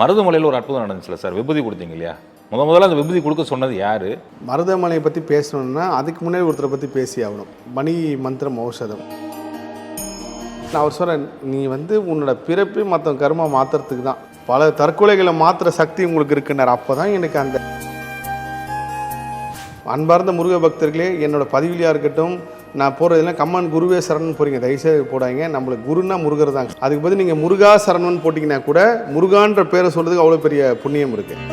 மருதமலையில் ஒரு அற்புதம் நடந்துச்சுல சார்? விபூதி கொடுத்தீங்க இல்லையா? முத முதல்ல அந்த விபூதி கொடுக்க சொன்னது யார்? மருதமலையை பற்றி பேசணும்னா அதுக்கு முன்னாடி ஒருத்தரை பற்றி பேசி ஆகணும். மணி மந்திரம் ஔஷதம். நான் அவர் சொல்கிறேன் நீ வந்து உன்னோட பிறப்பே மற்ற கர்மா மாற்றுறதுக்கு தான். பல தற்கொலைகளை மாற்றுற சக்தி உங்களுக்கு இருக்குன்னார். அப்போ தான் எனக்கு அந்த அன்பார்ந்த முருக பக்தர்களே என்னோட பதிவிலியாக இருக்கட்டும் நான் போகிறதுலாம் கம்மன் குருவே சரணன் போகிறீங்க தயவுசெய்து போடாதீங்க. நம்மளுக்கு குருன்னா முருகர் தான் அதுக்கு பதில் நீங்கள் முருகா சரணன் போட்டிங்கன்னா கூட முருகான்ற பேரை சொல்கிறதுக்கு அவ்வளோ பெரிய புண்ணியம் இருக்குது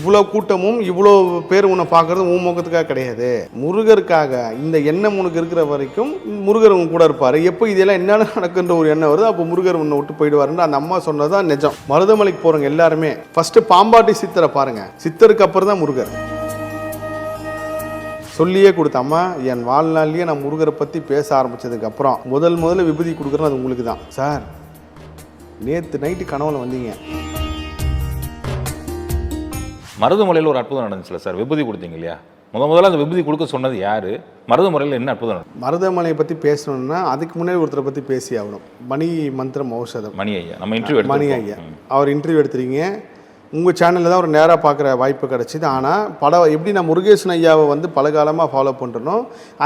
இவ்வளோ கூட்டமும் இவ்வளோ பேர் உன்னை பார்க்குறது உன் முகத்துக்காக கிடையாது. முருகருக்காக இந்த எண்ணம் உனக்கு இருக்கிற வரைக்கும் முருகர் உங்க கூட இருப்பார். எப்போ இதெல்லாம் என்னென்ன நடக்குன்ற ஒரு எண்ணம் வருது அப்போ முருகர் உன்னை விட்டு போயிடுவாருன்னு அந்த அம்மா சொன்னது தான் நிஜம். மருதமலைக்கு போகிறவங்க எல்லாருமே ஃபஸ்ட்டு பாம்பாட்டி சித்தரை பாருங்கள் சித்தருக்கு அப்புறம் தான் முருகர். சொல்லியே கொடுத்த அம்மா என் வாழ்நாள்லயே நான் முருகரை பற்றி பேச ஆரம்பிச்சதுக்கு அப்புறம் முதல் முதல்ல விபூதி கொடுக்குறது அது உங்களுக்கு தான் சார் நேற்று நைட்டு கனவுல வந்தீங்க. மருதுமலையில் ஒரு அற்புதம் நடந்துச்சுல சார்? விபூதி கொடுத்தீங்க இல்லையா? முத முதல்ல அந்த விபூதி கொடுக்க சொன்னது யாரு? மருதுமலையில் என்ன அற்புதம்? மருதமலையை பற்றி பேசணும்னா அதுக்கு முன்னாடி ஒருத்தரை பற்றி பேசி ஆகணும். மணி மந்திரம் ஔஷதம். மணி ஐயா. நம்ம இன்டர்வியூ மணி ஐயா. அவர் இன்டர்வியூ எடுத்துறீங்க உங்கள் சேனலில் தான் ஒரு நேராக பார்க்குற வாய்ப்பு கிடச்சிது. ஆனால் பல எப்படி நான் முருகேசன் ஐயாவை வந்து பல காலமாக ஃபாலோ பண்ணுறனோ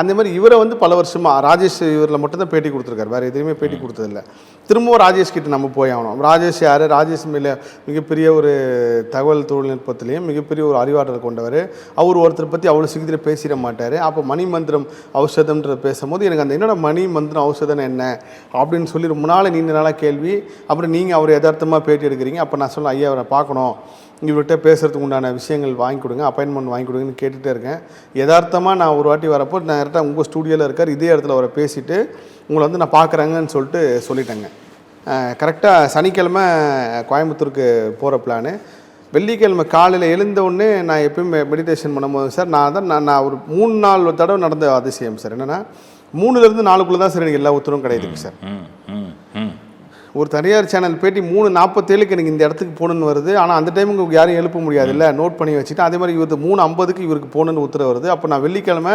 அந்த மாதிரி இவரை வந்து பல வருஷமாக ராஜேஷ் இவரில் மட்டும்தான் பேட்டி கொடுத்துருக்காரு. வேறு எதுவுமே பேட்டி கொடுத்ததில்ல. திரும்பவும் ராஜேஷ் கிட்ட நம்ம போய் ஆகணும். ராஜேஷ் யார்? ராஜேஷ் மேலே மிகப்பெரிய ஒரு தகவல் தொழில்நுட்பத்திலையும் மிகப்பெரிய ஒரு அறிவாற்றல் கொண்டவர். அவர் ஒருத்தரை பற்றி அவ்வளோ சீக்கிரம் பேசிட மாட்டார். அப்போ மணி மந்திரம் ஔஷதம்ன்ற பேசும்போது எனக்கு அந்த என்னோட மணி மந்திரம் ஔஷதம் என்ன? அப்படின்னு சொல்லி ரொம்ப நாள் நீண்ட நாளாக கேள்வி. அப்புறம் நீங்கள் அவர் யதார்த்தமாக பேட்டி எடுக்கிறீங்க. அப்போ நான் சொல்ல ஐயா அவரை பார்க்கணும். இவர்கிட்ட பேசுறதுக்கு உண்டான விஷயங்கள் வாங்கி கொடுங்க அப்பாயின்மெண்ட் வாங்கி கொடுங்கன்னு கேட்டுகிட்டே இருக்கேன். யதார்த்தமாக நான் ஒரு வாட்டி வரப்போ நான் கரெக்டாக உங்கள் ஸ்டூடியோவில் இருக்கார் இதே இடத்துல அவரை பேசிட்டு உங்களை வந்து நான் பார்க்குறேங்கன்னு சொல்லிட்டு சொல்லிட்டேங்க. கரெக்டாக சனிக்கிழமை கோயம்புத்தூருக்கு போகிற பிளானு வெள்ளிக்கிழமை காலையில் எழுந்த உடனே நான் எப்பயும் மெடிடேஷன் பண்ணும்போது சார் நான் தான் நான் நான் ஒரு மூணு நாலு தடவை நடந்த அதிசயம் சார். என்னென்னா மூணுலேருந்து நாலுக்குள்ளே தான் சார் எனக்கு எல்லா உத்தரவும் கிடைக்குதுங்க சார். ஒரு தனியார் சேனல் பேட்டி மூணு நாற்பத்தேழுக்கு எனக்கு இந்த இடத்துக்கு போகணுன்னு வருது. ஆனால் அந்த டைமுக்கு உங்களுக்கு யாரும் எழுப்ப முடியாது இல்லை நோட் பண்ணி வச்சுட்டு அதே மாதிரி இவருக்கு மூணு ஐம்பதுக்கு இவருக்கு போகணுன்னு உத்தரவு வருது. அப்போ நான் வெள்ளிக்கிழமை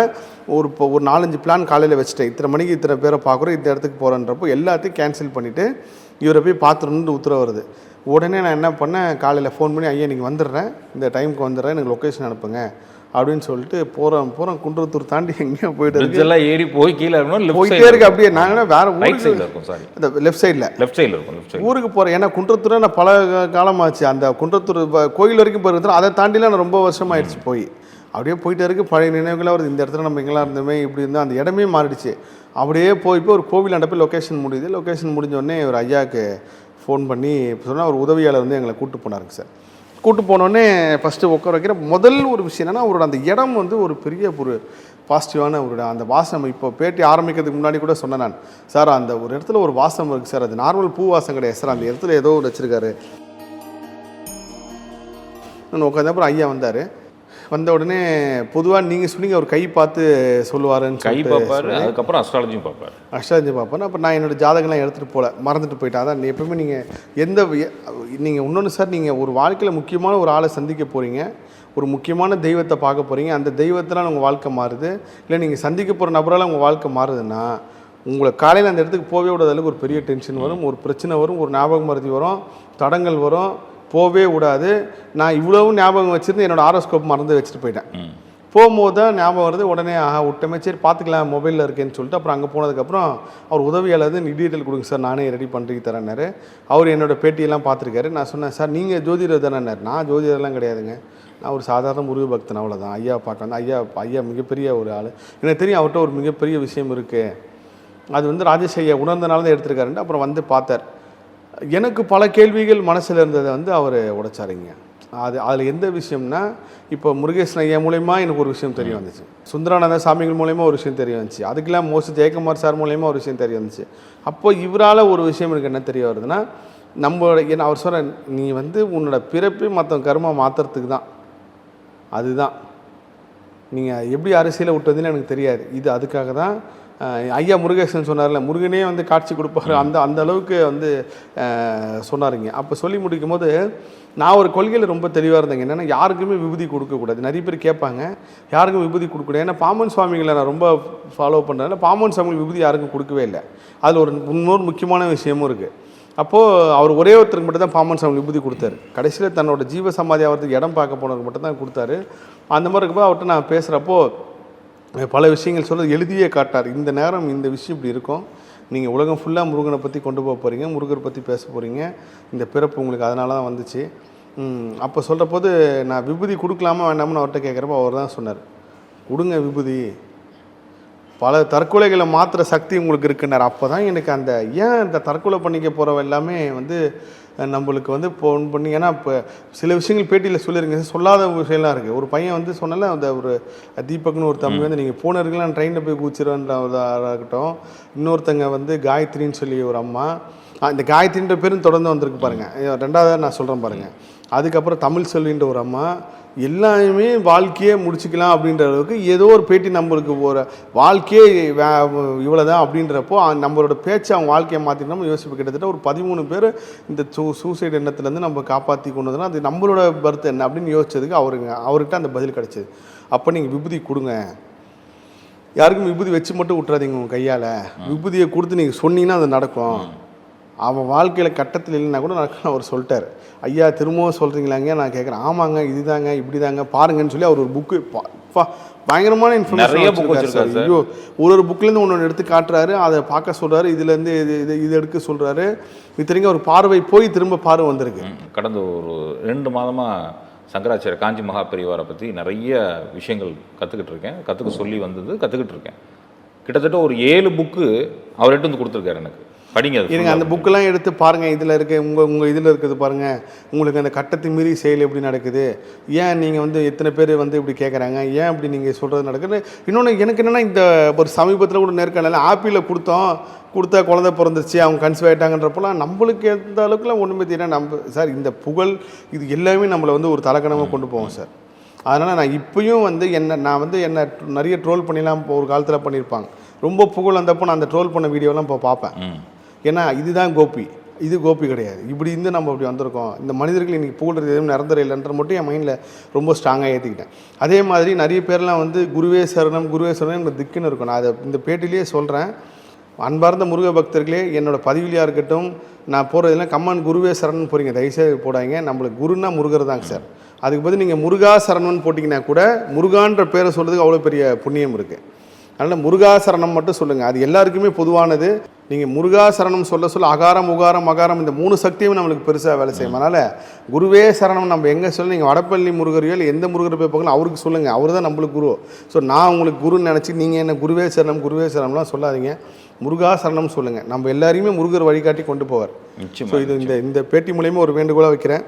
ஒரு இப்போ ஒரு நாலஞ்சு பிளான் காலையில் வச்சுட்டேன். இத்தனை மணிக்கு இத்தனை பேரை பார்க்குறோம் இந்த இடத்துக்கு போகிறேன்றப்போ எல்லாத்தையும் கேன்சல் பண்ணிவிட்டு இவரை போய் பார்த்துருன்னு உத்தரவு வருது. உடனே நான் என்ன பண்ணேன் காலையில் ஃபோன் பண்ணி ஐயா நீங்கள் வந்துடுறேன். இந்த டைமுக்கு வந்துடுறேன். எனக்கு லொக்கேஷன் அனுப்புங்க. அப்படின்னு சொல்லிட்டு போகிறோம் போகிறோம் குன்றத்தூர் தாண்டி எங்கேயோ போயிட்டு எல்லாம் ஏறி போய் கீழே இருக்கணும் போயிட்டே இருக்கு அப்படியே. நான் வேற ஊருக்கு சைடில் இருக்கும் சாரி இந்த லெஃப்ட் சைடில் லெஃப்ட் சைடில் இருக்கும் லெஃப்ட் சைடு ஊருக்கு போகிறேன் ஏன்னா குன்றத்தூர் நான் பல காலமாச்சு. அந்த குன்றத்தூர் கோயில் வரைக்கும் போயிருந்தோம் அதை தாண்டிலாம் நான் ரொம்ப வருஷம் ஆயிடுச்சு போய். அப்படியே போயிட்டே இருக்கு. பழைய நினைவுகளாக வருது. இந்த இடத்துல நம்ம எங்கெல்லாம் இருந்தோமே இப்படி இருந்தோம் அந்த இடமே மாறிடுச்சு. அப்படியே போய் போய் ஒரு கோவில் போய் லொக்கேஷன் முடியுது. லொக்கேஷன் முடிஞ்ச உடனே ஒரு ஐயாவுக்கு ஃபோன் பண்ணி சொன்னால் ஒரு உதவியாளர் வந்து எங்களை கூட்டு போனாருங்க சார். கூட்டு போனோடனே ஃபஸ்ட்டு உட்கார வைக்கிற முதல் ஒரு விஷயம் என்னென்னா அவரோட அந்த இடம் வந்து ஒரு பெரிய ஒரு பாசிட்டிவான ஒரு அந்த வாசம் இப்போ பேட்டி ஆரம்பிக்கிறதுக்கு முன்னாடி கூட சொன்னேன் நான். சார் அந்த ஒரு இடத்துல ஒரு வாசம் இருக்குது சார். அது நார்மல் பூ வாசம் கிடையாது சார். அந்த இடத்துல ஏதோ ஒரு வச்சுருக்காரு. நான் உட்காந்து அப்புறம் ஐயா வந்தார். வந்த உடனே பொதுவாக நீங்கள் சொன்னீங்க அவர் கை பார்த்து சொல்லுவாருன்னு கை பார்ப்பாரு அதுக்கப்புறம் அஸ்ட்ராலஜியும் பார்ப்பாரு. அஷ்டாஞ்சி பார்ப்பேன் அப்போ நான் என்னோட ஜாதகம்லாம் எடுத்துகிட்டு போகல மறந்துட்டு போயிட்டேன். அதான் எப்பவுமே நீங்கள் எந்த நீங்கள் இன்னொன்று சார் நீங்கள் ஒரு வாழ்க்கையில் முக்கியமான ஒரு ஆளை சந்திக்க போகிறீங்க ஒரு முக்கியமான தெய்வத்தை பார்க்க போகிறீங்க அந்த தெய்வத்தினால் உங்கள் வாழ்க்கை மாறுது. இல்லை நீங்கள் சந்திக்க போகிற நபரால் உங்கள் வாழ்க்கை மாறுதுன்னா உங்களை காலையில் அந்த இடத்துக்கு போகவே விடாத அளவுக்கு ஒரு பெரிய டென்ஷன் வரும் ஒரு பிரச்சனை வரும் ஒரு ஞாபகம் மருதி வரும் தடங்கள் வரும். போகவே விடாது நான் இவ்வளவும் ஞாபகம் வச்சுருந்து என்னோட ஆரோஸ்கோப் மறந்து வச்சுட்டு போயிட்டேன். போகும்போது தான் ஞாபகம் வருது உடனே ஆஹா விட்டமே சரி பார்த்துக்கலாம் மொபைலில் இருக்கேன்னு சொல்லிட்டு அப்புறம் அங்கே போனதுக்கப்புறம் அவர் உதவியாளர் நீ டீட்டெயில் கொடுங்க சார் நானே ரெடி பண்ணுறதுக்கு தரேன்னாரு. அவர் என்னோட பேட்டியெல்லாம் பார்த்துருக்காரு. நான் சொன்னேன் சார் நீங்கள் ஜோதிடர் தானேன்னாரு. நான் ஜோதிடர்லாம் கிடையாதுங்க. நான் ஒரு சாதாரண முருக பக்தன் அவ்வளோதான் ஐயா பார்க்க வந்து ஐயா ஐயா மிகப்பெரிய ஒரு ஆள். எனக்கு தெரியும் அவர்கிட்ட ஒரு மிகப்பெரிய விஷயம் இருக்குது அது வந்து ராஜேஷ் ஐயா உணர்ந்தனால தான் எடுத்திருக்காருன்ட்டு அப்புறம் வந்து பார்த்தார். எனக்கு பல கேள்விகள் மனசில் இருந்ததை வந்து அவர் உடைச்சாருங்க. அது அதில் எந்த விஷயம்னா இப்போ முருகேசன் ஐயா மூலயமா எனக்கு ஒரு விஷயம் தெரிய வந்துச்சு. சுந்தரானந்த சாமிகள் மூலயமா ஒரு விஷயம் தெரிய வந்துச்சு. அதுக்கெல்லாம் மோஸ்ட் ஜெயக்குமார் சார் மூலயமா ஒரு விஷயம் தெரிய வந்துச்சு. அப்போ இவரால் ஒரு விஷயம் எனக்கு என்ன தெரிய வருதுன்னா நம்மளோட என்ன அவர் சொல்கிற நீ வந்து உன்னோட பிறப்பை மற்ற கர்மா மாற்றுறதுக்கு தான். அதுதான். நீங்கள் எப்படி அரசியலை விட்டு வந்தீங்கன்னு எனக்கு தெரியாது. இது அதுக்காக தான் ஐயா முருகேசன் சொன்னார்ல முருகனே வந்து காட்சி கொடுப்பாரு. அந்த அந்த அளவுக்கு வந்து சொன்னாருங்க. அப்போ சொல்லி முடிக்கும் போது நான் ஒரு கொள்கையில் ரொம்ப தெளிவாக இருந்தேங்க. என்னென்னா யாருக்குமே விபூதி கொடுக்கக்கூடாது நிறைய பேர் கேட்பாங்க யாருக்கும் விபூதி கொடுக்கக்கூடாது? ஏன்னா பாமன் சுவாமிகளை நான் ரொம்ப ஃபாலோ பண்ணுறதுனால பாமன் சுவாமி விபூதி யாருக்கும் கொடுக்கவே இல்லை. அதில் ஒரு இன்னொரு முக்கியமான விஷயமும் இருக்குது அப்போது அவர் ஒரே ஒருத்தருக்கு மட்டும் தான் பாமன் சாமி விபூதி கொடுத்தாரு. கடைசியில் தன்னோட ஜீவ சமாதி ஆகிறதுக்கு இடம் பார்க்க போனவருக்கு மட்டும் தான் கொடுத்தாரு. அந்த மாதிரி இருக்கும்போது அவர்கிட்ட நான் பேசுகிறப்போ பல விஷயங்கள் சொல்ல எழுதியே காட்டார். இந்த நேரம் இந்த விஷயம் இப்படி இருக்கும். நீங்கள் உலகம் ஃபுல்லாக முருகனை பற்றி கொண்டு போக போகிறீங்க முருகர் பற்றி பேச போகிறீங்க இந்த பிறப்பு உங்களுக்கு அதனால தான் வந்துச்சு. அப்போ சொல்கிற போது நான் விபூதி கொடுக்கலாமா வேண்டாம்னு அவர்கிட்ட கேட்குறப்ப அவர் தான் சொன்னார். கொடுங்க விபூதி. பல தற்கொலைகளை மாற்றுற சக்தி உங்களுக்கு இருக்குன்னார். அப்போ தான் எனக்கு அந்த ஏன் இந்த தற்கொலை பண்ணிக்க போகிறவ எல்லாமே வந்து நம்மளுக்கு வந்து ஃபோன் பண்ணி ஏன்னா இப்போ சில விஷயங்கள் பேட்டியில் சொல்லிருங்க சொல்லாத விஷயம்லாம் இருக்குது ஒரு பையன் வந்து சொன்னல அந்த ஒரு தீபக்னு ஒரு தம்பி வந்து நீங்கள் போனருக்கலாம் ட்ரெயினில் போய் கூச்சிருன்றதாகட்டும் இன்னொருத்தங்க வந்து காயத்ரின்னு சொல்லி ஒரு அம்மா. இந்த காயத்ரின்ற பேரும் தொடர்ந்து வந்திருக்கு பாருங்கள் ரெண்டாவது நான் சொல்கிறேன் பாருங்கள் அதுக்கப்புறம் தமிழ் செல்வின்ற ஒரு அம்மா. எல்லாமே வாழ்க்கையே முடிச்சுக்கலாம் அப்படின்ற அளவுக்கு ஏதோ ஒரு பேட்டி நம்மளுக்கு ஒரு வாழ்க்கையே இவ்வளோ தான் அப்படின்றப்போ நம்மளோட பேச்சு அவங்க வாழ்க்கையை மாற்றினோம் யோசிப்பு கிட்டத்தட்ட ஒரு பதிமூணு பேர் இந்த சூ சூசைடு எண்ணத்துலேருந்து நம்ம காப்பாற்றி கொண்டு வந்தோம்னா அது நம்மளோட பர்த் என்ன அப்படின்னு யோசிச்சதுக்கு அவருங்க அவர்கிட்ட அந்த பதில் கிடச்சிது. அப்போ நீங்கள் விபூதி கொடுங்க. யாருக்கும் விபூதி வச்சு மட்டும் விட்றாதீங்க உங்கள் கையால். விபூதியை கொடுத்து நீங்கள் சொன்னீங்கன்னா அது நடக்கும். அவன் வாழ்க்கையில் கட்டத்தில் இல்லைன்னா கூட நடக்கும் அவர் சொல்லிட்டார். ஐயா திரும்பவும் சொல்கிறீங்களாங்க நான் கேட்குறேன் ஆமாங்க இதுதாங்க இப்படி தாங்க பாருங்கன்னு சொல்லி அவர் ஒரு புக்கு பயங்கரமான இன்ஃபர்மேஷன் ஐயோ ஒரு ஒரு புக்லேருந்து ஒன்று ஒன்று எடுத்து காட்டுறாரு. அதை பார்க்க சொல்கிறாரு இதுலேருந்து இது இது இது எடுக்க சொல்கிறாரு இத்தனைக்கும் ஒரு பார்வை போய் திரும்ப பார்வை வந்திருக்கு. கடந்த ஒரு ரெண்டு மாதமாக சங்கராச்சாரிய காஞ்சி மகா பெரியவாரை பற்றி நிறைய விஷயங்கள் கற்றுக்கிட்டு இருக்கேன். கற்றுக்க சொல்லி வந்தது கற்றுக்கிட்டு இருக்கேன். கிட்டத்தட்ட ஒரு ஏழு புக்கு அவர்கிட்ட வந்து கொடுத்துருக்காரு எனக்கு. படிங்க இருங்க அந்த புக்கெல்லாம் எடுத்து பாருங்கள் இதில் இருக்க உங்கள் உங்கள் இதில் இருக்குது பாருங்கள் உங்களுக்கு அந்த கட்டத்தை மீறி செயல் எப்படி நடக்குது? ஏன் நீங்கள் வந்து எத்தனை பேர் வந்து இப்படி கேட்குறாங்க ஏன் இப்படி நீங்கள் சொல்கிறது நடக்குது? இன்னொன்று எனக்கு என்னென்னா இந்த ஒரு சமீபத்தில் கூட நேர்காணல ஆப்பிளில் கொடுத்தோம் கொடுத்தா குழந்தை பிறந்துச்சு அவங்க கன்சீவ் ஆகிட்டாங்கன்றப்பலாம் நம்மளுக்கு எந்த அளவுக்குலாம் ஒன்றுமே தெரியல. நம்ம சார் இந்த புகழ் இது எல்லாமே நம்மளை வந்து ஒரு தலைக்கணமாக கொண்டு போவோம் சார் அதனால் நான் இப்பயும் வந்து என்ன நான் வந்து என்ன நிறைய ட்ரோல் பண்ணிலாம் இப்போ ஒரு காலத்தில் பண்ணியிருப்பாங்க ரொம்ப புகழ் வந்தப்போ நான் அந்த ட்ரோல் பண்ண வீடியோலாம் இப்போ பார்ப்பேன் ஏன்னா இதுதான் கோபி. இது கோபி கிடையாது. இப்படி இருந்து நம்ம அப்படி வந்திருக்கோம். இந்த மனிதர்கள் இன்றைக்கி புகழ்றது எதுவும் நிரந்தரம் இல்லைன்ற மட்டும் என் மைண்டில் ரொம்ப ஸ்ட்ராங்காக ஏற்றிக்கிட்டேன் அதே மாதிரி நிறைய பேர்லாம் வந்து குருவே சரணம் குருவே சரணம் இந்த திக்குன்னு இருக்கும். நான் அதை இந்த பேட்டிலேயே சொல்கிறேன் அன்பார்ந்த முருக பக்தர்களே என்னோடய பதிவிலியாக இருக்கட்டும் நான் போகிறதுலாம் கம்மன் குருவே சரணன் போகிறீங்க தயவுசெய்து போடாங்க நம்மளுக்கு குருன்னா முருகர் தாங்க சார். அதுக்கு பதில் நீங்கள் முருகா சரணன் போட்டிங்கன்னா கூட முருகான்ற பேரை சொல்கிறதுக்கு அவ்வளோ பெரிய புண்ணியம் இருக்குது அதனால் முருகாசரணம் மட்டும் சொல்லுங்கள் அது எல்லாருக்குமே பொதுவானது. நீங்கள் முருகாசரணம் சொல்ல சொல்ல அகாரம் உகாரம் அகாரம் இந்த மூணு சக்தியும் நம்மளுக்கு பெருசாக வேலை செய்யும். அதனால் குருவே சரணம் நம்ம எங்கே சொல்ல நீங்கள் வடப்பள்ளி முருகரையோ இல்லை எந்த முருகர் போய் பார்க்கணும் அவருக்கு சொல்லுங்கள் அவர் தான் நம்மளுக்கு குரு. ஸோ நான் உங்களுக்கு குருன்னு நினச்சி நீங்கள் என்ன குருவே சரணம் குருவே சரணம்லாம் சொல்லாதீங்க. முருகாசரணம் சொல்லுங்கள் நம்ம எல்லாரையுமே முருகர் வழிகாட்டி கொண்டு போவார். ஸோ இது இந்த இந்த பேட்டி மூலயமா ஒரு வேண்டுகோளாக வைக்கிறேன்.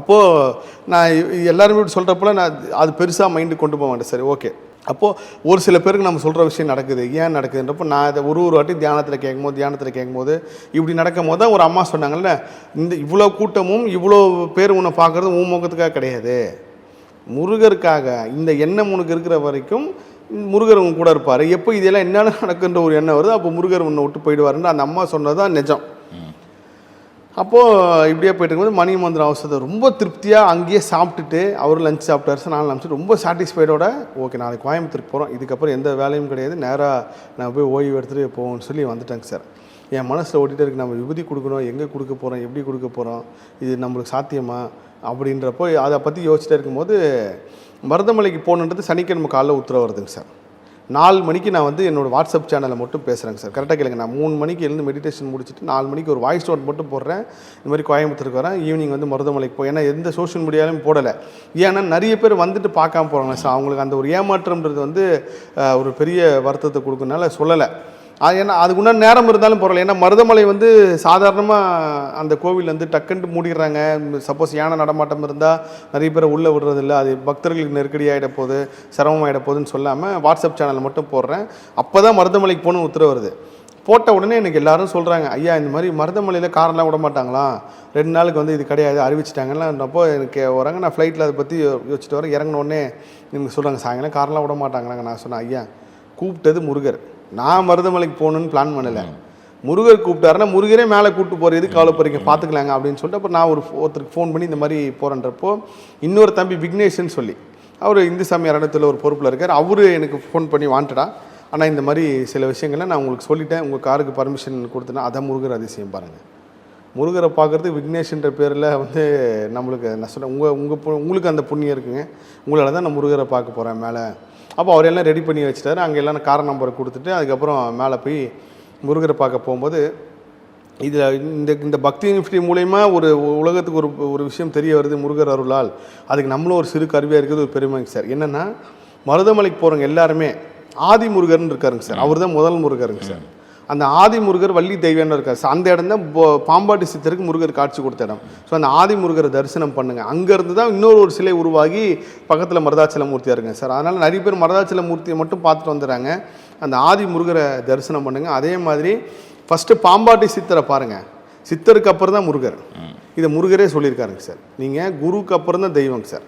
அப்போது நான் எல்லாருமே இப்படி சொல்கிறப்பல நான் அது பெருசாக மைண்டு கொண்டு போக மாட்டேன். சரி ஓகே அப்போது ஒரு சில பேருக்கு நம்ம சொல்கிற விஷயம் நடக்குது. ஏன் நடக்குதுன்றப்போ நான் இதை ஒரு ஒரு வாட்டி தியானத்தில் கேட்கும்போது தியானத்தில் கேட்கும்போது இப்படி நடக்கும் போது தான் ஒரு அம்மா சொன்னாங்கல்ல இந்த இவ்வளோ கூட்டமும் இவ்வளோ பேர் உன்னை பார்க்குறது உன் முகத்துக்காக கிடையாது. முருகருக்காக இந்த எண்ணம் உனக்கு இருக்கிற வரைக்கும் முருகர் உங்க கூட இருப்பார். எப்போ இதெல்லாம் என்னென்ன நடக்குன்ற ஒரு எண்ணம் வருது அப்போ முருகர் உன்னை விட்டு போயிடுவாருன்னு அந்த அம்மா சொன்னது தான் நிஜம். அப்போது இப்படியே போயிட்டு இருக்கும்போது மணி மந்திரம் அவசரத்தை ரொம்ப திருப்தியாக அங்கேயே சாப்பிட்டுட்டு அவர் லஞ்ச் சாப்பிட்டாரு சார் நான் லஞ்ச் ரொம்ப சாட்டிஸ்ஃபைடோட ஓகே நாளைக்கு கோயம்புத்தூருக்கு போகிறோம் இதுக்கப்புறம் எந்த வேலையும் கிடையாது. நேராக நான் போய் ஓய்வு எடுத்துகிட்டு போவோம்னு சொல்லி வந்துட்டேங்க சார் என் மனசில் ஓட்டிகிட்டே இருக்கு நம்ம விபூதி கொடுக்கணும் எங்கே கொடுக்க போகிறோம் எப்படி கொடுக்க போகிறோம் இது நம்மளுக்கு சாத்தியமா? அப்படின்றப்போ அதை பற்றி யோசிச்சுட்டே இருக்கும்போது மருதமலைக்கு போகணுன்றது சனிக்கிழமை காலைல உத்தரவு வருதுங்க சார் நாலு மணிக்கு நான் வந்து என்னோடய வாட்ஸ்அப் சேனலில் மட்டும் பேசுகிறேங்க சார். கரெக்டாக கேளுங்க. நான் மூணு மணிக்கு எழுந்து மெடிடேஷன் முடிச்சுட்டு நாலு மணிக்கு ஒரு வாய்ஸ் நோட் மட்டும் போடுறேன். இந்த மாதிரி கோயம்புத்தூருக்கு வரேன். ஈவினிங் வந்து மருதமலைக்கு போய் ஏன்னா எந்த சோஷியல் மீடியாலையும் போடலை. ஏன்னா நிறைய பேர் வந்துட்டு பார்க்காம போகிறாங்க சார். அவங்களுக்கு அந்த ஒரு ஏமாற்றம்ன்றது வந்து ஒரு பெரிய வருத்தத்தை கொடுக்கறனால சொல்லலை. அது ஏன்னா அதுக்குன்னா நேரம் இருந்தாலும் பரவாயில்ல. ஏன்னா மருதமலை வந்து சாதாரணமாக அந்த கோவில் வந்து டக்குன்ட்டு மூடிடுறாங்க. சப்போஸ் யானை நடமாட்டம் இருந்தால் நிறைய பேரை உள்ளே விடுறதில்ல. அது பக்தர்களுக்கு நெருக்கடி ஆகிட போகுது சிரமமாயிட போகுதுன்னு சொல்லாமல் வாட்ஸ்அப் சேனலில் மட்டும் போடுறேன். அப்போ தான் மருதமலைக்கு போகணும் உத்தரவு வருது. போட்ட உடனே எனக்கு எல்லாரும் சொல்கிறாங்க ஐயா இந்த மாதிரி மருதமலையில் காரெல்லாம் விட மாட்டாங்களா? ரெண்டு நாளுக்கு வந்து இது கிடையாது அறிவிச்சிட்டாங்கன்னப்போ எனக்கு வராங்க நான் ஃப்ளைட்டில் அதை பற்றி யோசிச்சுட்டு வரேன். இறங்கினோடனே எனக்கு சொல்கிறாங்க சாயங்காலம் காரெல்லாம் விட மாட்டாங்களாங்க. நான் சொன்னேன் ஐயா கூப்பிட்டது முருகர். நான் மருதமலைக்கு போகணுன்னு பிளான் பண்ணலை. முருகர் கூப்பிட்டாருன்னா முருகரே மேலே கூப்பிட்டு போகிற எதுக்கு கவலைப்படுறீங்க? பார்த்துக்கலாங்க அப்படின்னு சொல்லிட்டு அப்புறம் நான் ஒரு ஒருத்தருக்கு ஃபோன் பண்ணி இந்த மாதிரி போகிறேன்றப்போ இன்னொரு தம்பி விக்னேஷ்னு சொல்லி அவர் இந்து சாமி அறநிலத்தில் ஒரு பொறுப்பில் இருக்கார். அவரு எனக்கு ஃபோன் பண்ணி வாண்டடா ஆனால் இந்த மாதிரி சில விஷயங்களை நான் உங்களுக்கு சொல்லிட்டேன். உங்கள் காருக்கு பர்மிஷன் கொடுத்தேன்னா அதான் முருகர் அதிசயம் பாருங்கள் முருகரை பார்க்குறது விக்னேஷ்ன்ற பேரில் வந்து நம்மளுக்கு நான் சொன்னேன் உங்கள் உங்கள் உங்களுக்கு அந்த புண்ணியம் இருக்குங்க. உங்களால் தான் நான் முருகரை பார்க்க போகிறேன் மேலே. அப்போ அவர் எல்லாம் ரெடி பண்ணி வச்சுட்டாரு. அங்கே எல்லாம் கார் நம்பரை கொடுத்துட்டு அதுக்கப்புறம் மேலே போய் முருகரை பார்க்க போகும்போது இதில் இந்த இந்த பக்தி நிஃப்டி மூலயமா ஒரு உலகத்துக்கு ஒரு ஒரு விஷயம் தெரிய வருது முருகர் அருளால். அதுக்கு நம்மளும் ஒரு சிறு கருவியாக இருக்கிறது ஒரு பெருமைங்க சார். என்னென்னா மருதமலைக்கு போகிறவங்க எல்லாருமே ஆதி முருகர்னு இருக்காருங்க சார். அவர் தான் முதல் முருகருங்க சார். அந்த ஆதி முருகர் வள்ளி தெய்வம்னு இருக்கார். சார் அந்த இடம் தான் போ- பாம்பாட்டி சித்தருக்கு முருகர் காட்சி கொடுத்த இடம். ஸோ அந்த ஆதி முருகரை தரிசனம் பண்ணுங்கள் அங்கேருந்து தான் இன்னொரு ஒரு சிலை உருவாகி பக்கத்தில் மருதாச்சல மூர்த்தியாக இருக்குங்க சார். அதனால் நிறைய பேர் மருதாச்சல மூர்த்தியை மட்டும் பார்த்துட்டு வந்துடுறாங்க. அந்த ஆதி முருகரை தரிசனம் பண்ணுங்கள் அதே மாதிரி ஃபஸ்ட்டு பாம்பாட்டி சித்தரை பாருங்கள் சித்தருக்கு அப்புறம் தான் முருகர் இதை முருகரே சொல்லியிருக்காருங்க சார். நீங்கள் குருவுக்கு அப்புறம் தான் தெய்வங்க சார்.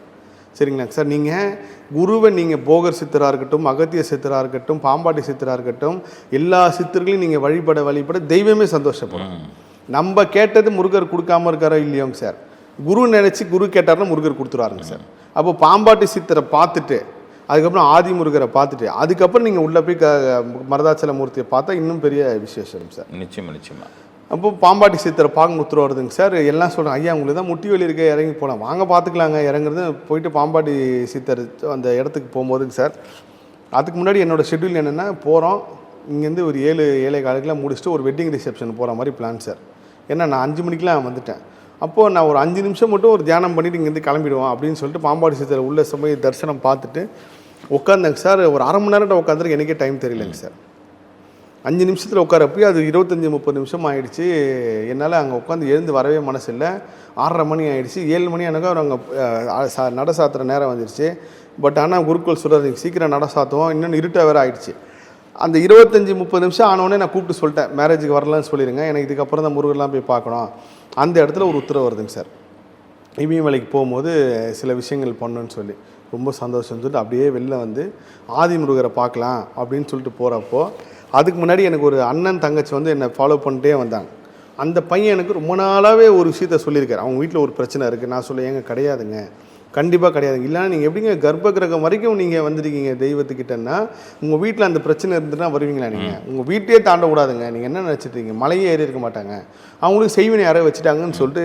சரிங்களா? சார் நீங்கள் குருவை நீங்கள் போகர் சித்தராக இருக்கட்டும் அகத்திய சித்தராக இருக்கட்டும் பாம்பாட்டி சித்தராக இருக்கட்டும் எல்லா சித்தர்களையும் நீங்கள் வழிபட வழிபட தெய்வமே சந்தோஷப்படும். நம்ம கேட்டது முருகர் கொடுக்காம இருக்காரோ இல்லையோங்க சார்? குரு நினச்சி குரு கேட்டார்னா முருகர் கொடுத்துருவாருங்க சார். அப்போ பாம்பாட்டி சித்தரை பார்த்துட்டு அதுக்கப்புறம் ஆதி முருகரை பார்த்துட்டு அதுக்கப்புறம் நீங்கள் உள்ளே போய் க மரதாச்சல மூர்த்தியை பார்த்தா இன்னும் பெரிய விசேஷம் சார். நிச்சயமா நிச்சயமா. அப்போ பாம்பாட்டி சித்திர பார்க்க உத்தரவு வருதுங்க சார் எல்லாம் சொல்கிறேன் ஐயா உங்களுக்கு தான் முட்டி வலி இருக்க இறங்கி போகலாம் வாங்க பார்த்துக்கலாங்க. இறங்குறது போயிட்டு பாம்பாட்டி சித்தர் அந்த இடத்துக்கு போகும்போதுங்க சார். அதுக்கு முன்னாடி என்னோடய ஷெட்யூல் என்னென்னா போகிறோம் இங்கேருந்து ஒரு ஏழு ஏழை காலக்கெலாம் முடிச்சுட்டு ஒரு வெட்டிங் ரிசப்ஷன் போகிற மாதிரி பிளான் சார். ஏன்னா நான் அஞ்சு மணிக்கெலாம் வந்துட்டேன். அப்போது நான் ஒரு அஞ்சு நிமிஷம் மட்டும் ஒரு தியானம் பண்ணிவிட்டு இங்கேருந்து கிளம்பிடுவோம் அப்படின்னு சொல்லிட்டு பாம்பாட்டி சித்தர் உள்ள சமய தரிசனம் பார்த்துட்டு உட்காந்தேங்க சார். ஒரு அரை மணி நேரம் உட்காந்துருக்கு எனக்கே டைம் தெரியலங்க சார். அஞ்சு நிமிஷத்தில் உட்காரப்போ அது இருபத்தஞ்சி முப்பது நிமிஷம் ஆயிடுச்சு. என்னால் அங்கே உட்காந்து எழுந்து வரவே மனசு இல்லை ஆறரை மணி ஆயிடுச்சு. ஏழு மணி எனக்கு அவர் அங்கே நட சாத்துற நேரம் வந்துடுச்சு பட் ஆனால் குருக்கள் சொல்கிறது சீக்கிரம் நட சாத்துவோம். இன்னொன்று இருட்டாக வேறு ஆயிடுச்சு. அந்த இருபத்தஞ்சி முப்பது நிமிஷம் ஆனவுடனே நான் கூப்பிட்டு சொல்லிட்டேன் மேரேஜுக்கு வரலன்னு சொல்லிடுங்க எனக்கு இதுக்கப்புறம் தான் முருகர்லாம் போய் பார்க்கணும். அந்த இடத்துல ஒரு உத்தரவு வருதுங்க சார். இமயமலைக்கு போகும்போது சில விஷயங்கள் பண்ணுன்னு சொல்லி. ரொம்ப சந்தோஷம்னு சொல்லிட்டு அப்படியே வெளில வந்து ஆதி முருகரை பார்க்கலாம் அப்படின்னு சொல்லிட்டு போகிறப்போ அதுக்கு முன்னாடி எனக்கு ஒரு அண்ணன் தங்கச்சி வந்து என்னை ஃபாலோ பண்ணிட்டே வந்தாங்க. அந்த பையன் எனக்கு ரொம்ப நாளாகவே ஒரு விஷயத்த சொல்லியிருக்காரு. அவங்க வீட்டில் ஒரு பிரச்சனை இருக்குது நான் சொல்ல ஏங்க கிடையாதுங்க. கண்டிப்பாக கிடையாதுங்க இல்லைன்னா நீங்கள் எப்படிங்க கர்ப்ப கிரகம் வரைக்கும் நீங்கள் வந்திருக்கீங்க தெய்வத்துக்கிட்டன்னா உங்கள் வீட்டில் அந்த பிரச்சனை இருந்துன்னா வருவீங்களா நீங்கள் உங்கள் வீட்டையே தாண்டக்கூடாதுங்க. நீங்கள் என்ன நினச்சிட்டு இருக்கீங்க? மலையே ஏறி இருக்க மாட்டாங்க. அவங்களுக்கு செய்வினை யாரோ வச்சுட்டாங்கன்னு சொல்லிட்டு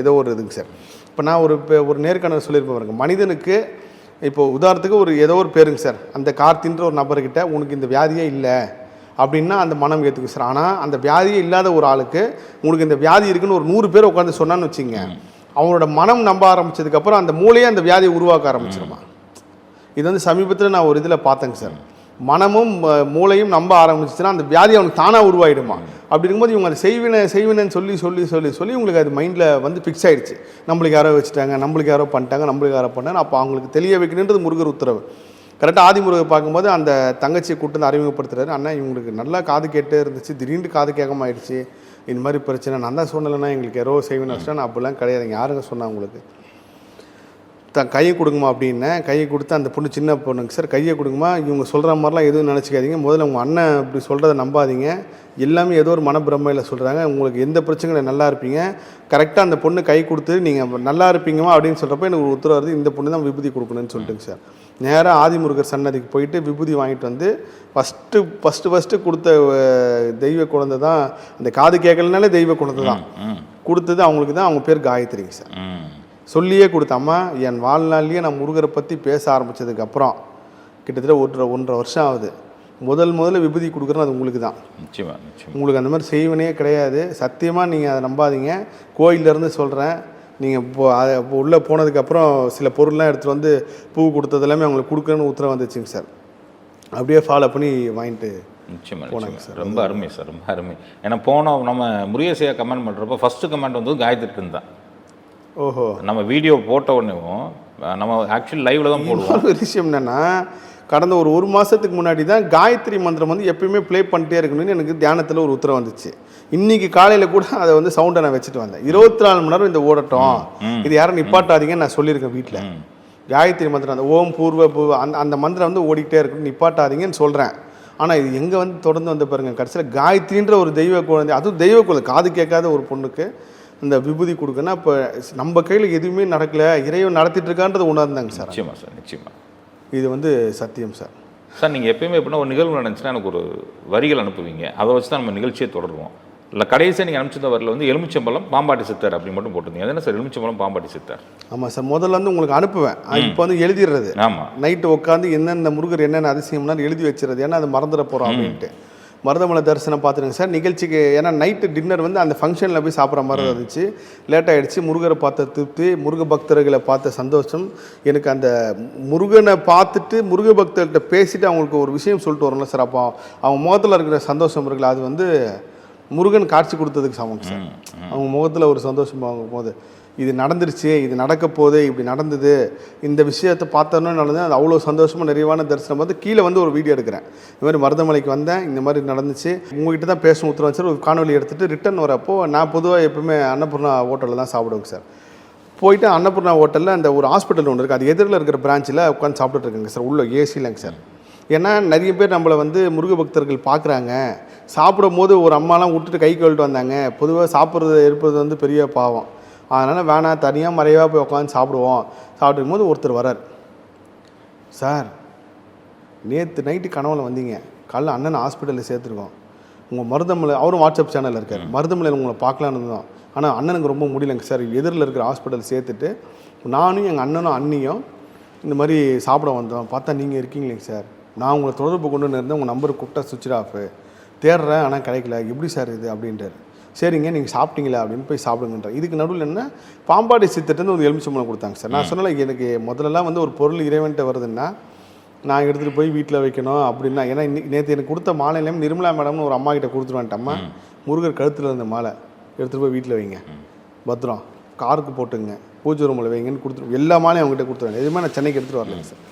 ஏதோ ஒரு இதுங்க சார். இப்போ நான் ஒரு இப்போ ஒரு நேர்காணல் சொல்லியிருப்பேன் பாருங்க. மனிதனுக்கு இப்போ உதாரணத்துக்கு ஒரு ஏதோ ஒரு பேருங்க சார். அந்த கார்த்தின்ற ஒரு நபர்கிட்ட உனக்கு இந்த வியாதியே இல்லை. அப்படின்னா அந்த மனம் ஏற்றுக்கு சார் ஆனால் அந்த வியாதியே இல்லாத ஒரு ஆளுக்கு உனக்கு இந்த வியாதி இருக்குன்னு ஒரு நூறு பேர் உட்காந்து சொன்னான்னு வச்சுங்க அவங்களோட மனம் நம்ப ஆரம்பித்ததுக்கப்புறம் அந்த மூளையே அந்த வியாதியை உருவாக்க ஆரம்பிச்சிருமா? இது வந்து சமீபத்தில் நான் ஒரு இதில் பார்த்தேங்க சார். மனமும் மூளையும் நம்ப ஆரம்பிச்சுன்னா அந்த வியாதி அவனுக்கு தானாக உருவாயிடுமா? அப்படி இருக்கும்போது இவங்க அதை செய்வினை செய்வினைன்னு சொல்லி சொல்லி சொல்லி சொல்லி உங்களுக்கு அது மைண்டில் வந்து ஃபிக்ஸ் ஆகிடுச்சு நம்மளுக்கு யாரோ வச்சுட்டாங்க நம்மளுக்கு யாரோ பண்ணிட்டாங்க நம்மளுக்கு யாரோ பண்ணாங்க அப்போ அவங்களுக்கு தெளிய வைக்கணுன்றது முருகர் உத்தரவு. கரெக்டாக ஆதிமுருகை பார்க்கும்போது அந்த தங்கச்சியை கூட்டு வந்து அறிமுகப்படுத்துறாரு. அண்ணா இவங்களுக்கு நல்லா காது கேட்டே இருந்துச்சு. திடீர்னு காது கேட்காம ஆயிடுச்சு. இந்த மாதிரி பிரச்சனை. நான் தான் சொன்னலைன்னா எங்களுக்கு யாரோ செய்வேன்னு வச்சுட்டா நான் அப்படிலாம் கிடையாதுங்க யாருங்க சொன்னா உங்களுக்கு? த கையை கொடுங்கம்மா அப்படின்னேன் கையை கொடுத்து அந்த பொண்ணு சின்ன பொண்ணுங்க சார் கையை கொடுங்கம்மா. இவங்க சொல்கிற மாதிரிலாம் எதுவும் நினச்சிக்காதீங்க. முதல்ல உங்கள் அண்ணன் இப்படி சொல்கிறத நம்பாதீங்க. எல்லாமே ஏதோ ஒரு மனப்பிரமையில் சொல்கிறாங்க உங்களுக்கு எந்த பிரச்சனையும் நல்லா இருப்பீங்க. கரெக்டாக அந்த பொண்ணு கை கொடுத்து நீங்கள் நல்லா இருப்பீங்கம்மா அப்படின்னு சொல்கிறப்ப எனக்கு ஒரு உத்தரவு வருது. இந்த பொண்ணு தான் விபூதி கொடுக்கணும்னு சொல்லிட்டுங்க சார். நேராக ஆதிமுருகர் சன்னதிக்கு போயிட்டு விபூதி வாங்கிட்டு வந்து ஃபஸ்ட்டு ஃபஸ்ட்டு ஃபஸ்ட்டு கொடுத்த தெய்வ குழந்தை தான். அந்த காது கேட்கலனாலே தெய்வ குழந்தை தான். கொடுத்தது அவங்களுக்கு தான். அவங்க பேர் காயத்ரிங்க சார். சொல்லியே கொடுத்தாம்மா என் வாழ்நாள்லேயே நான் முருகரை பற்றி பேச ஆரம்பித்ததுக்கப்புறம் கிட்டத்தட்ட ஒன்றரை ஒன்றரை வருஷம் ஆகுது. முதல் முதல்ல விபூதி கொடுக்குறது அது உங்களுக்கு தான். உங்களுக்கு அந்த மாதிரி செய்வனே கிடையாது. சத்தியமாக நீங்கள் அதை நம்பாதீங்க. கோயிலேருந்து சொல்கிறேன் நீங்கள் இப்போ அதை உள்ளே போனதுக்கப்புறம் சில பொருள்லாம் எடுத்துகிட்டு வந்து பூ கொடுத்தது எல்லாமே அவங்களுக்கு கொடுக்கணும்னு உத்தரவு வந்துச்சுங்க சார். அப்படியே ஃபாலோ பண்ணி வாங்கிட்டு நிச்சயமா நிச்சயமா. ரொம்ப அருமை சார் ரொம்ப அருமை. ஏன்னா போனோம் நம்ம முருகேசையா கமெண்ட் பண்ணுறப்போ ஃபஸ்ட்டு கமெண்ட் வந்து காயத்ரி தான். ஓஹோ. நம்ம வீடியோ போட்ட உடனேவும் நம்ம ஆக்சுவலி லைவ்ல தான் போடுவோம். இன்னொரு விஷயம் என்னென்னா கடந்த ஒரு ஒரு மாதத்துக்கு முன்னாடி தான் காயத்ரி மந்திரம் வந்து எப்பயுமே ப்ளே பண்ணிட்டே இருக்கணும்னு எனக்கு தியானத்தில் ஒரு உத்தரவு வந்துச்சு. இன்னைக்கு காலையில் கூட அதை வந்து சவுண்டை நான் வச்சுட்டு வந்தேன். இருபத்தி நாலு மணி நேரம் இந்த ஓடட்டும். இது யாரும் நிப்பாட்டாதீங்கன்னு நான் சொல்லியிருக்கேன் வீட்டில். காயத்ரி மந்திரம் அந்த ஓம் பூர்வ பூ அந்த அந்த மந்திரம் வந்து ஓடிக்கிட்டே இருக்கணும் நிப்பாட்டாதீங்கன்னு சொல்கிறேன் ஆனால் இது எங்கே வந்து தொடர்ந்து வந்து பாருங்க கடைசியில் காயத்ரின்ற ஒரு தெய்வ குழந்தை அதுவும் தெய்வ குழந்தை காது கேட்காத ஒரு பொண்ணுக்கு இந்த விபூதி கொடுக்கணும் இப்போ நம்ம கையில் எதுவுமே நடக்கல இறைவன் நடத்திட்டு இருக்கான்றது உணர்ந்தாங்க சார். நிச்சயமா சார் நிச்சயமா. இது வந்து சத்தியம் சார். சார் நீங்கள் எப்பயுமே எப்படின்னா ஒரு நிகழ்வு நடந்துச்சுன்னா எனக்கு ஒரு வரிகள் அனுப்புவீங்க. அதை வச்சு தான் நம்ம நிகழ்ச்சியை தொடருவோம். இல்லை கடைசியாக நீங்கள் அனுப்பிச்சிருந்த வரல வந்து எலுமிச்சம்பழம் பாம்பாட்டி சித்தர் அப்படி மட்டும் போட்டிருந்தீங்க. அது என்ன சார் எலுமிச்சம்பழம் பாம்பாட்டி சித்தர்? ஆமாம் சார் முதல்ல வந்து உங்களுக்கு அனுப்புவேன். இப்போ வந்து எழுதிடுறது. ஆமாம் நைட்டு உட்காந்து என்னென்ன முருகர் என்னென்ன அதிசயம்னா எழுதி வச்சிருது ஏன்னா அது மறந்துட போகிறோம் அப்படின்ட்டு. மருதமலை தரிசனம் பார்த்துருங்க சார். நிகழ்ச்சிக்கு ஏன்னா நைட்டு டின்னர் வந்து அந்த ஃபங்க்ஷனில் போய் சாப்பிட்ற மாதிரி இருந்துச்சு. லேட் ஆகிடுச்சு முருகரை பார்த்த திருப்தி முருக பக்தர்களை பார்த்த சந்தோஷம். எனக்கு அந்த முருகனை பார்த்துட்டு முருக பக்தர்கிட்ட பேசிட்டு அவங்களுக்கு ஒரு விஷயம் சொல்லிட்டு வரணும் சார். அப்போ அவங்க முகத்தில் இருக்கிற சந்தோஷம் இருக்குல்ல அது வந்து முருகன் காட்சி கொடுத்ததுக்கு சமம் சார். அவங்க முகத்தில் ஒரு சந்தோஷம் போது இது நடந்துருச்சு இது நடக்க போகுது இப்படி நடந்தது. இந்த விஷயத்தை பார்த்தோன்னே நடந்தது அது அவ்வளோ சந்தோஷமாக நிறைவான தரிசனம் வந்து கீழே வந்து ஒரு வீடியோ எடுக்கிறேன் இந்த மாதிரி மருதமலைக்கு வந்தேன் இந்த மாதிரி நடந்துச்சு உங்ககிட்ட தான் பேசணும் உத்தரவு சார் ஒரு காணொலி எடுத்துகிட்டு ரிட்டன் வரப்போ நான் பொதுவாக எப்பவுமே அன்னபூர்ணா ஹோட்டலில் தான் சாப்பிடுவேங்க சார் போயிட்டு அன்னபூர்ணா ஹோட்டலில் அந்த ஒரு ஹாஸ்பிட்டல் ஒன்று இருக்குது அது எதிரில் இருக்கிற பிரான்ச்சில் உட்காந்து சாப்பிட்டுட்டு இருக்கேங்க சார் உள்ள ஏசிலங்க சார் ஏன்னா நிறைய பேர் நம்மளை வந்து முருக பக்தர்கள் பார்க்குறாங்க சாப்பிடும் போது ஒரு அம்மாலாம் விட்டுட்டு கை கழுவிட்டு வந்தாங்க பொதுவாக சாப்பிட்றது இருப்பது வந்து பெரிய பாவம் அதனால் வேணாம் தனியாக மறைவாக போய் உட்காந்து சாப்பிடுவோம். சாப்பிடும் போது ஒருத்தர் வரார் சார் நேற்று நைட்டு கனவுல வந்தீங்க. காலைல அண்ணன் ஹாஸ்பிட்டலில் சேர்த்துருக்கோம். உங்கள் மருதமலை அவரும் வாட்ஸ்அப் சேனலில் இருக்கார். மருதமலையில் உங்களை பார்க்கலான்னு இருந்தோம். ஆனால் அண்ணனுக்கு ரொம்ப முடியலைங்க சார். எதிரில் இருக்கிற ஹாஸ்பிட்டல் சேர்த்துட்டு நானும் எங்கள் அண்ணனும் அண்ணியும் இந்த மாதிரி சாப்பிட வந்தோம். பார்த்தா நீங்கள் இருக்கீங்களேங்க சார். நான் உங்களை தொடர்பு கொண்டு வந்து இருந்தேன் உங்கள் நம்பர் கூப்பிட்டா சுவிட்ச் ஆஃபு தேடுறேன் ஆனால் கிடைக்கல. எப்படி சார் இது? அப்படின்ட்டார். சரிங்க நீங்கள் சாப்பிட்டீங்களா அப்படின்னு போய் சாப்பிடுங்கன்ற இதுக்கு நடுவில் என்ன பாம்பாடி சித்திட்டு ஒரு எலுமிச்சம்பழம் கொடுத்தாங்க சார். நான் சொன்னல எனக்கு முதல்லலாம் வந்து ஒரு பொருள் இறைவன்ட்ட வருதுன்னா நான் எடுத்துகிட்டு போய் வீட்டில் வைக்கணும் அப்படின்னா ஏன்னா இன்னைக்கு நேற்று எனக்கு கொடுத்த மாலையிலேயும் நிர்மலா மேடம்னு ஒரு அம்மா கிட்ட கொடுத்துருவேன்ட்டு அம்மா முருகர் கழுத்தில் இருந்த மாலை எடுத்துகிட்டு போய் வீட்டில் வைங்க. பத்திரம் காருக்கு போட்டுங்க பூஜை ரூமில் வைங்கன்னு கொடுத்துரு எல்லா மாலையும் அவங்ககிட்ட கொடுத்துருவேன் எதுவுமே நான் சென்னைக்கு எடுத்துகிட்டு வரலைங்க சார்.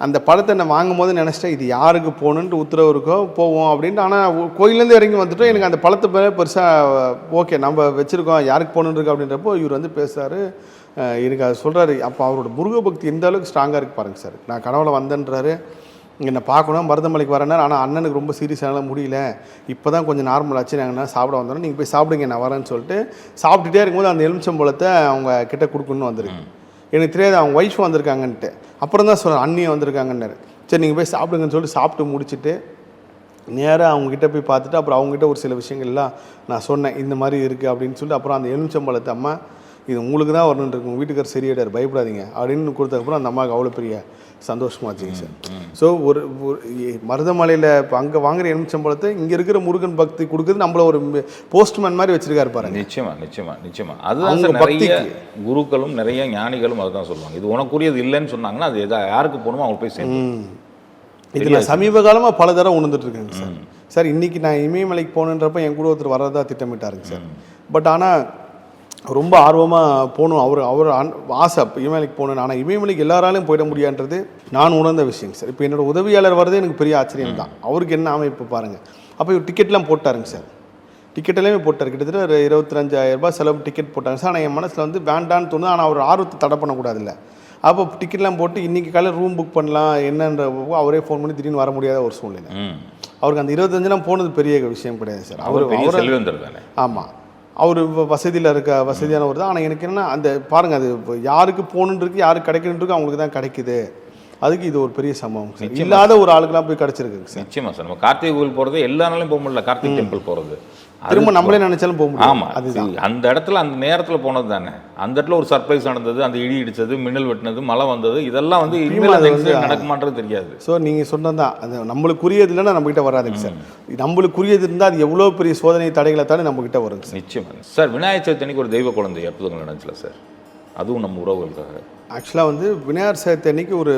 அந்த படத்தை நான் வாங்கும் போது நினச்சிட்டேன் இது யாருக்கு போகணுன்ட்டு உத்தரவு இருக்கோ போவோம் அப்படின்ட்டு. ஆனால் கோயிலேருந்து இறங்கி வந்துட்டோம். எனக்கு அந்த பழத்தை பேர பெருசாக ஓகே நம்ம வச்சுருக்கோம் யாருக்கு போகணுன்னு இருக்கு அப்படின்றப்போ இவர் வந்து பேசுகிறாரு எனக்கு அது சொல்கிறாரு அப்போ அவரோட முருக பக்தி எந்த அளவுக்கு ஸ்ட்ராங்காக இருக்குது பாருங்க சார் நான் கனவுல வந்தேன்றாரு. என்னை பார்க்கணும் மருதமலைக்கு வரேன் ஆனால் அண்ணனுக்கு ரொம்ப சீரியஸானால முடியல. இப்போ தான் கொஞ்சம் நார்மல் ஆச்சு. நாங்கள் சாப்பிட வந்தோம் நீங்கள் போய் சாப்பிடுங்க நான் வரேன்னு சொல்லிட்டு சாப்பிட்டுட்டே இருக்கும்போது அந்த எலுமிச்சம்பழத்தை அவங்க கிட்ட கொடுக்கணும்னு வந்திருக்கு. எனக்கு தெரியாது அவங்க ஒய்ஃப் வந்திருக்காங்கன்ட்டு. அப்புறம் தான் சொல்கிறேன் அண்ணியை வந்திருக்காங்கன்னாரு. சரி நீங்கள் போய் சாப்பிடுங்கன்னு சொல்லிட்டு சாப்பிட்டு முடிச்சுட்டு நேராக அவங்ககிட்ட போய் பார்த்துட்டு அப்புறம் அவங்ககிட்ட ஒரு சில விஷயங்கள்லாம் நான் சொன்னேன் இந்த மாதிரி இருக்குது அப்படின்னு சொல்லிட்டு அப்புறம் அந்த எலுமிச்சம்பழத்தை அம்மா இது உங்களுக்கு தான் வரணுன்னு இருக்கு. உங்கள் வீட்டுக்கார் சரியாயிடார் பயப்படாதீங்க. அப்படின்னு கொடுத்ததுக்கப்புறம் அந்த அம்மாவுக்கு அவ்வளோ பெரிய சந்தோஷமாச்சுங்க சார். ஸோ ஒரு மருதமலையில் இப்போ அங்கே வாங்குற எலுமிச்சம்பழத்தை இங்கே இருக்கிற முருகன் பக்தி கொடுக்குறது நம்மள ஒரு போஸ்ட்மேன் மாதிரி வச்சிருக்காரு பாருங்க. நிச்சயமா நிச்சயமா நிச்சயமா. அதுதான் நிறைய. குருக்களும் நிறைய ஞானிகளும் அதுதான் சொல்லுவாங்க. இது உனக்குரியது இல்லைன்னு சொன்னாங்கன்னா அது யாருக்கு போகணுமோ அவங்க போய் சேர்ந்து. இது நான் சமீப காலமாக பல தடவை உணர்ந்துட்டு இருக்கேங்க சார். சார் இன்னைக்கு நான் இமயமலைக்கு போகணுன்றப்ப என் கூட ஒருத்தர் வரதா திட்டமிட்டாருங்க சார். பட் ஆனால் ரொம்ப ஆர்வமாக போகணும். அவர் அவர் ஆசை இமயமலைக்கு போகணும் ஆனால் இமயமலைக்கு எல்லாராலையும் போயிட முடியான்றது நான் உணர்ந்த விஷயங்க சார். இப்போ என்னோட உதவியாளர் வரதே எனக்கு பெரிய ஆச்சரியம் தான். அவருக்கு என்ன அமைப்பு பாருங்கள் அப்போ இவர் டிக்கெட்லாம் போட்டாருங்க சார். டிக்கெட் எல்லாமே போட்டார். கிட்டத்தட்ட ஒரு இருபத்தஞ்சாயிரம் ரூபாய் செலவு டிக்கெட் போட்டாங்க சார். ஆனால் என் மனசில் வந்து வேண்டான்னு தோணுது. ஆனால் அவர் ஆர்வத்தை தடை பண்ணக்கூடாதுல்ல அப்போ டிக்கெட்லாம் போட்டு இன்றைக்கி காலையில் ரூம் புக் பண்ணலாம். என்னன்ற அவரே ஃபோன் பண்ணி திடீர்னு வர முடியாத ஒரு சூழ்நிலை. அவருக்கு அந்த இருபத்தஞ்சுலாம் போனது பெரிய விஷயம் கிடையாது சார். அவர் ஆமாம் அவர் வசதியில் இருக்க வசதியானவர் தான் ஆனால் எனக்கு என்னன்னா அந்த பாருங்கள் அது யாருக்கு போகணுன்னு இருக்கு யாருக்கு கிடைக்கணுன்னு இருக்கு அவங்களுக்கு தான் கிடைக்குது. அதுக்கு இது ஒரு பெரிய சம்பவம். சார் இல்லாத ஒரு ஆளுக்கெல்லாம் போய் கிடச்சிருக்குங்க சார். நிச்சயமா சார். நம்ம கார்த்திகை கோவில் போறது எல்லா நாளையும் போக முடியல. கார்த்திக் டெம்பிள் போறது. திரும்ப நம்மளே நினைச்சாலும் போக முடியும் ஆமா. அது அந்த இடத்துல அந்த நேரத்துல போனது தானே. அந்த இடத்துல ஒரு சர்ப்ரைஸ் நடந்தது அந்த இடி இடிச்சது மின்னல் வெட்டினது மழை வந்தது இதெல்லாம் வந்து இனிமேல் incident நடக்குமான்றது தெரியாது. ஸோ நீங்கள் சொன்னது தான் அது நம்மளுக்குரியது இல்லைன்னா நம்மகிட்ட வராதுங்க சார். நம்மளுக்குரியது இருந்தால் அது எவ்வளோ பெரிய சோதனை தடைகளை தானே நம்மகிட்ட சார். நிச்சயமா. சார் விநாயகர் சதுர்த்தி ஒரு தெய்வ குழந்தை அற்புதங்கள் நடந்துச்சுல சார்? அதுவும் நம்ம உறவுகளுக்காக. ஆக்சுவலாக வந்து விநாயகர் சதுர்த்தி அன்னைக்கு ஒரு